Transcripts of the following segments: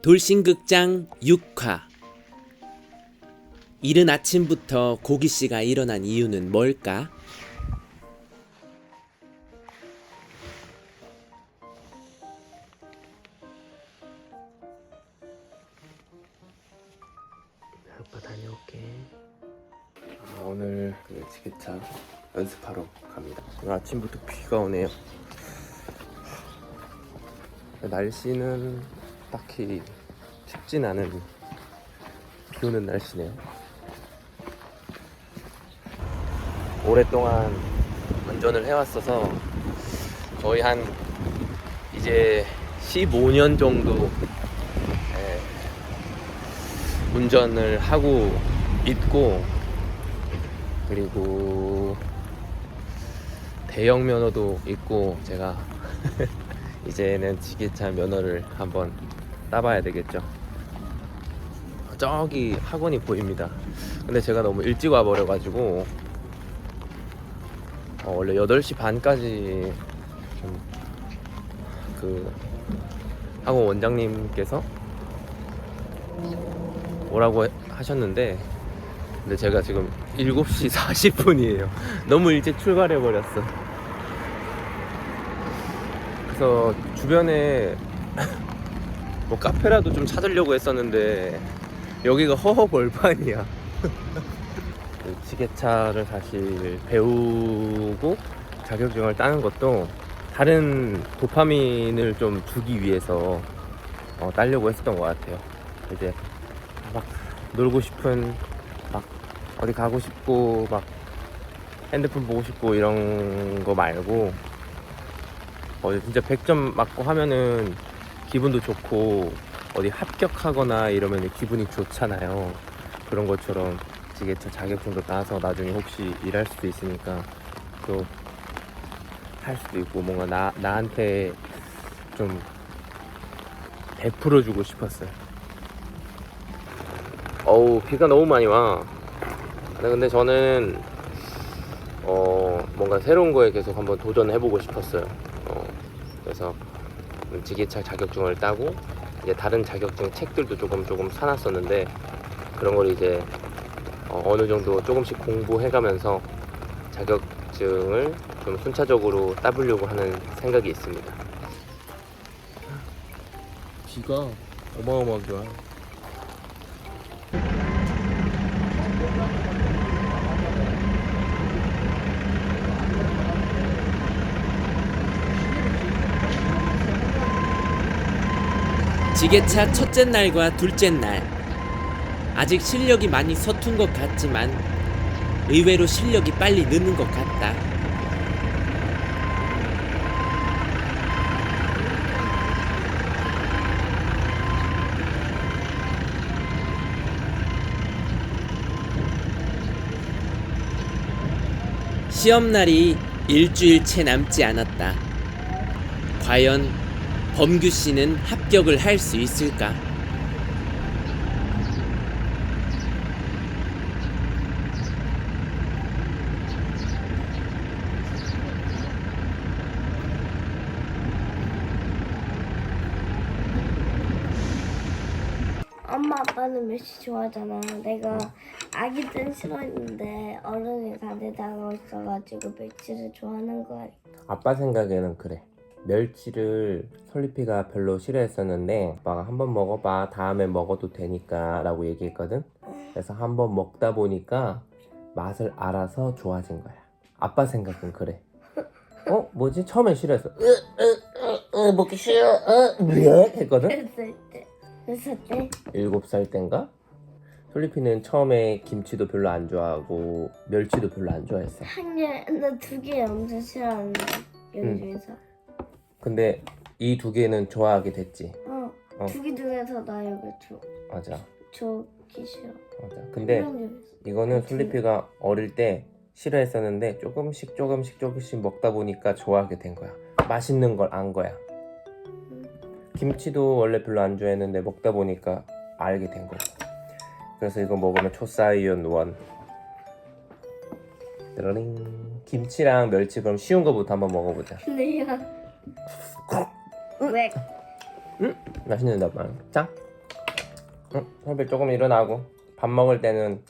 돌싱극장 6화. 이른 아침부터 고기씨가 일어난 이유는 뭘까? 아빠 다녀올게. 아, 오늘 그 지게차 연습하러 갑니다. 오늘 아침부터 비가 오네요. 날씨는 딱히 춥진 않은 비 오는 날씨네요. 오랫동안 운전을 해왔어서 거의 한 이제 15년 정도 예, 운전을 하고 있고 그리고 대형 면허도 있고 제가 이제는 지게차 면허를 한번 따봐야 되겠죠. 저기 학원이 보입니다. 근데 제가 너무 일찍 와버려 가지고 어, 원래 8시 반까지 좀그 학원 원장님께서 오라고 해- 하셨는데 근데 제가 지금 7시 40분이에요. 너무 일찍 출발해 버렸어. 그래서 주변에 뭐 카페라도 좀 찾으려고 했었는데 여기가 허허벌판이야. 그 지게차를 사실 배우고 자격증을 따는 것도 다른 도파민을 좀 주기 위해서 어, 따려고 했었던 것 같아요. 이제 막 놀고 싶은 막 어디 가고 싶고 막 핸드폰 보고 싶고 이런 거 말고 어 진짜 100점 맞고 하면은 기분도 좋고 어디 합격하거나 이러면 기분이 좋잖아요. 그런 것처럼 지게차 자격증도 따서 나중에 혹시 일할 수도 있으니까 또 할 수도 있고 뭔가 나 나한테 좀 베풀어 주고 싶었어요. 어우 비가 너무 많이 와. 근데 저는 어 뭔가 새로운 거에 계속 한번 도전해보고 싶었어요. 어 그래서 지게차 자격증을 따고 이제 다른 자격증 책들도 조금 조금 사놨었는데 그런 걸 이제 어, 어느 정도 조금씩 공부해가면서 자격증을 좀 순차적으로 따보려고 하는 생각이 있습니다. 비가 어마어마하게 와요. 지게차 첫째 날과 둘째 날 아직 실력이 많이 서툰 것 같지만 의외로 실력이 빨리 느는 것 같다. 시험 날이 일주일 채 남지 않았다. 과연 범규 씨는 합격을 할 수 있을까? 엄마 아빠는 멸치 좋아하잖아. 내가 아기 땐 싫어했는데 어른이 다들 다가고 있어가지고 멸치를 좋아하는 거야. 아빠 생각에는 그래. 멸치를 솔리피가 별로 싫어했었는데 아빠가 한번 먹어봐 다음에 먹어도 되니까 라고 얘기했거든 그래서 한번 먹다 보니까 맛을 알아서 좋아진 거야 아빠 생각은 그래 어? 뭐지? 처음엔 싫어했어 으, 으, 으, 으, 먹기 싫어 으, 왜? 했거든. 일곱 살 땐가? 솔리피는 처음에 김치도 별로 안 좋아하고 멸치도 별로 안 좋아했어 한 개, 나 두 개 엄청 싫어하는데. 여기 응. 중에서. 근데 이 두 개는 좋아하게 됐지 어. 어. 두 개 중에서 나 여기 줘. 맞아 좋기 싫어. 맞아 근데. 이거는. 솔리피가 어릴 때 싫어했었는데 조금씩 조금씩 조금씩 먹다 보니까 좋아하게 된 거야. 맛있는 걸 안 거야. 김치도 원래 별로 안 좋아했는데 먹다 보니까 알게 된 거야. 그래서 이거 먹으면 초사이온 원. 르링 김치랑 멸치 그럼 쉬운 거부터 한번 먹어보자. 내가 왜? 맛있는 봐. 짱. 응? 설비 조금 일어나고 밥 먹을 때는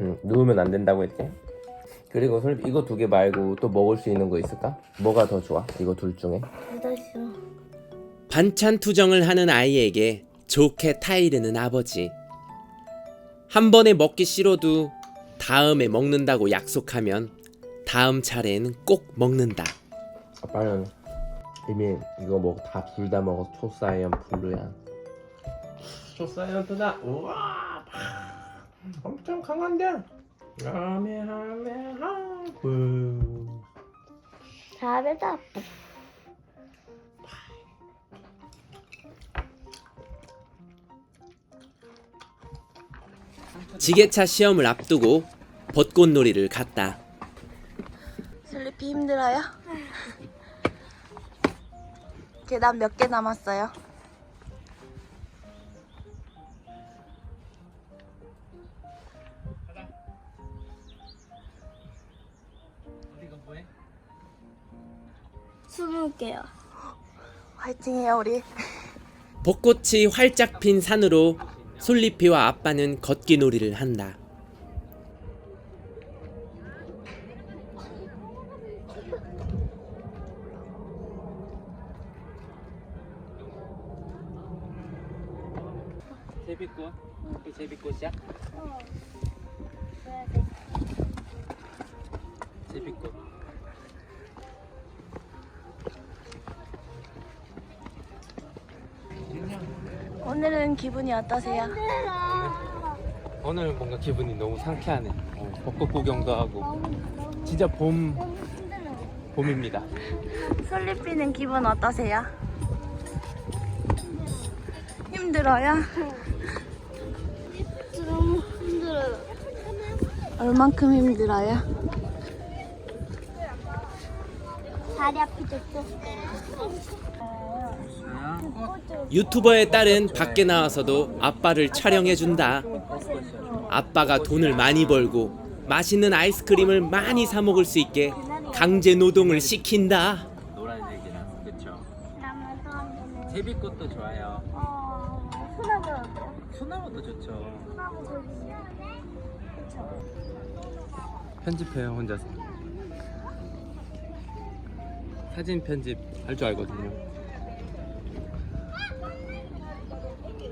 음, 누우면 안 된다고 했지? 그리고 설비 이거 두 개 말고 또 먹을 수 있는 거 있을까? 뭐가 더 좋아? 이거 둘 중에? 둘다 싫어. 반찬 투정을 하는 아이에게 좋게 타이르는 아버지. 한 번에 먹기 싫어도 다음에 먹는다고 약속하면 다음 차례엔 꼭 먹는다. 아빠는 이미 이거 먹다둘 다 먹어서 초사이언 블루야 초사이언트다 우와 엄청 강한데 아메하메하브 잘했다. 지게차 시험을 앞두고 벚꽃놀이를 갔다. 슬리피 힘들어요? 계단 몇 개 남았어요? 스무 개요. 화이팅해요 우리 벚꽃이 활짝 핀 산으로 솔리피와 아빠는 걷기 놀이를 한다. 오늘은 기분이 어떠세요? 오늘 뭔가 기분이 너무 상쾌하네. 어, 벚꽃 구경도 하고 진짜 봄 봄입니다. 슬리피는 기분 어떠세요? 힘들어요? 너무 힘들어요. 얼만큼 힘들어요? 다리 아프겠죠? 유튜버의 딸은 밖에 나와서도 아빠를 촬영해준다. 아빠가 돈을 많이 벌고 맛있는 아이스크림을 많이 사 먹을 수 있게 강제 노동을 시킨다. 제비꽃도 좋아요. 소나무도 좋죠. 편집해요 혼자서. 사진 편집 할 줄 알거든요.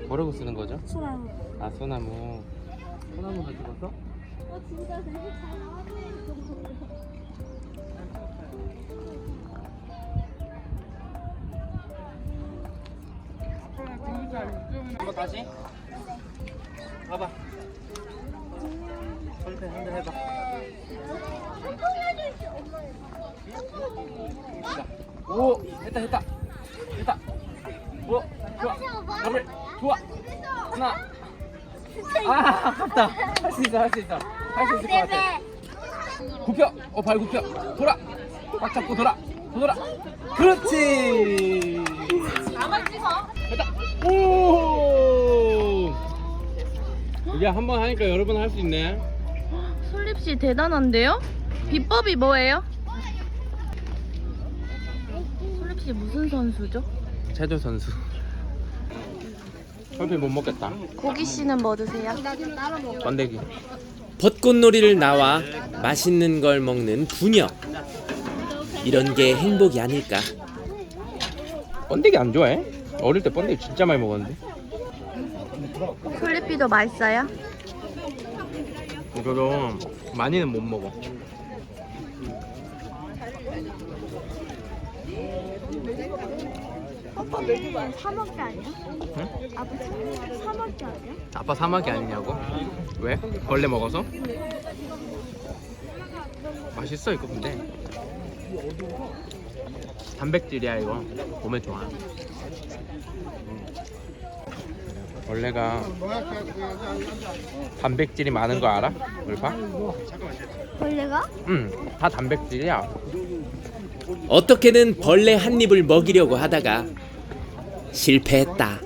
뭐라고 쓰는 거죠? 소나무. 아 소나무. 소나무 가지고 써? 어 진짜 되게 잘 나왔네. 한번 다시. 봐봐. 설배 한대 해봐. 자, 오, 했다 했다. 했다. 오, 좋아. 더블, 좋아. 하나. 아, 아깝다. 할 수 있어, 할 수 있어. 할 수 있을 것 같아. 굽혀. 어, 발 굽혀. 돌아. 꽉 잡고 돌아. 돌아. 그렇지. 됐다. 오. 이게 한 번 하니까 여러 번 할 수 있네. 솔립 씨 대단한데요? 비법이 뭐예요? 솔립 씨 무슨 선수죠? 체조 선수. 설비 못 먹겠다. 고기 씨는 뭐 드세요? 번데기. 벚꽃놀이를 나와 맛있는 걸 먹는 부녀. 이런 게 행복이 아닐까. 번데기 안 좋아해? 어릴 때 번데기 진짜 많이 먹었는데. 솔리피도 맛있어요? 이거도 많이는 못 먹어. 아빠 메뉴가 사먹기 아니야? 응? 아빠 사먹기 아니야? 아빠 사막이 아니냐고? 왜? 벌레 먹어서? 맛있어 이거 근데. 단백질이야 이거. 몸에 좋아. 음. 벌레가 단백질이 많은 거 알아? 물파? 벌레가? 응, 다 단백질이야. 어떻게든 벌레 한 입을 먹이려고 하다가 실패했다.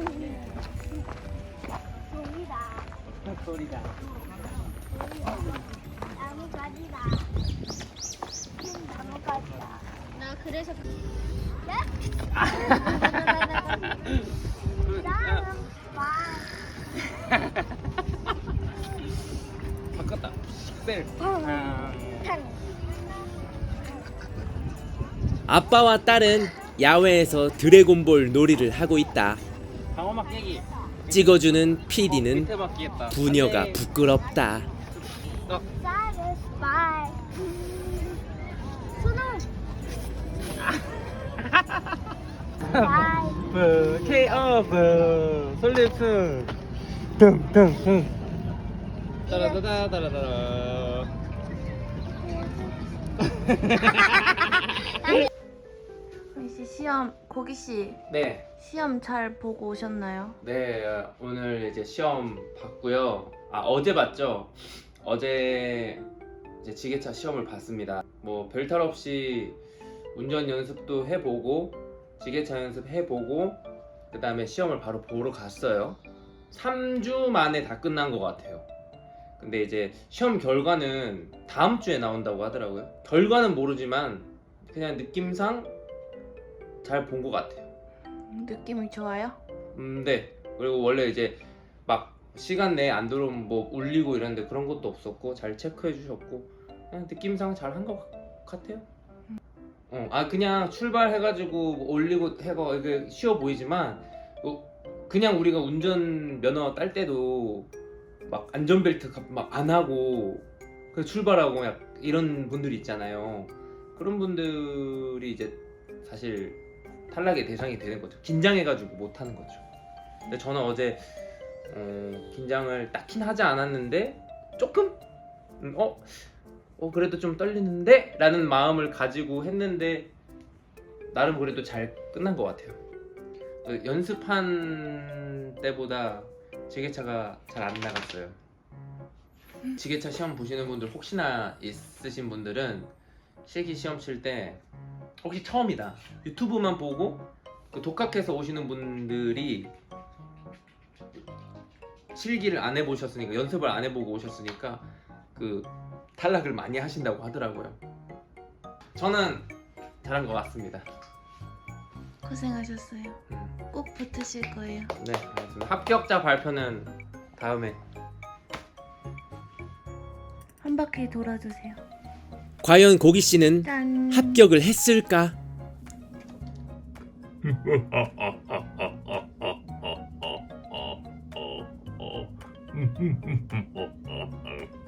어. 아. 아빠와 딸은 야외에서 드래곤볼 놀이를 하고 있다. 방어막 깨기. 찍어주는 PD는 밑에 바뀌겠다. 부녀가 부끄럽다. 손을. Bye. 브 케이오브 솔립스 둥둥둥 따라다다 따라다라 씨 시험 고기 씨 네, 시험 잘 보고 오셨나요? 네 오늘 이제 시험 봤고요. 아 어제 봤죠? 어제 이제 지게차 시험을 봤습니다. 뭐 별탈 없이 운전 연습도 해보고 지게차 연습 해보고 그 다음에 시험을 바로 보러 갔어요. 3주 만에 다 끝난 것 같아요. 근데 이제 시험 결과는 다음 주에 나온다고 하더라고요. 결과는 모르지만 그냥 느낌상 잘 본 것 같아요. 느낌이 좋아요? 음, 네. 그리고 원래 이제 막 시간 내에 안 들어오면 뭐 울리고 이런데 그런 것도 없었고 잘 체크해 주셨고 그냥 느낌상 잘 한 것 같아요. 어, 아 그냥 출발해가지고 뭐 올리고 해가 이게 쉬워 보이지만 어, 그냥 우리가 운전 면허 딸 때도 막 안전벨트 막 안 하고 그 출발하고 약 이런 분들이 있잖아요. 그런 분들이 이제 사실 탈락의 대상이 되는 거죠. 긴장해가지고 못 하는 거죠. 근데 저는 어제 어, 긴장을 딱히 하지 않았는데 조금 음, 어, 어 그래도 좀 떨리는데 라는 마음을 가지고 했는데 나름 그래도 잘 끝난 것 같아요. 어, 연습한 때보다 지게차가 잘 안 나갔어요. 지게차 시험 보시는 분들 혹시나 있으신 분들은 실기 시험 칠 때 혹시 처음이다 유튜브만 보고 그 독학해서 오시는 분들이 실기를 안 해보셨으니까 연습을 안 해보고 오셨으니까 그 탈락을 많이 하신다고 하더라고요. 저는 잘한 것 같습니다. 고생하셨어요. 음, 꼭 붙으실 거예요. 네, 알겠습니다. 합격자 발표는 다음에. 한 바퀴 돌아주세요. 과연 고기 씨는 짠. 합격을 했을까? 어,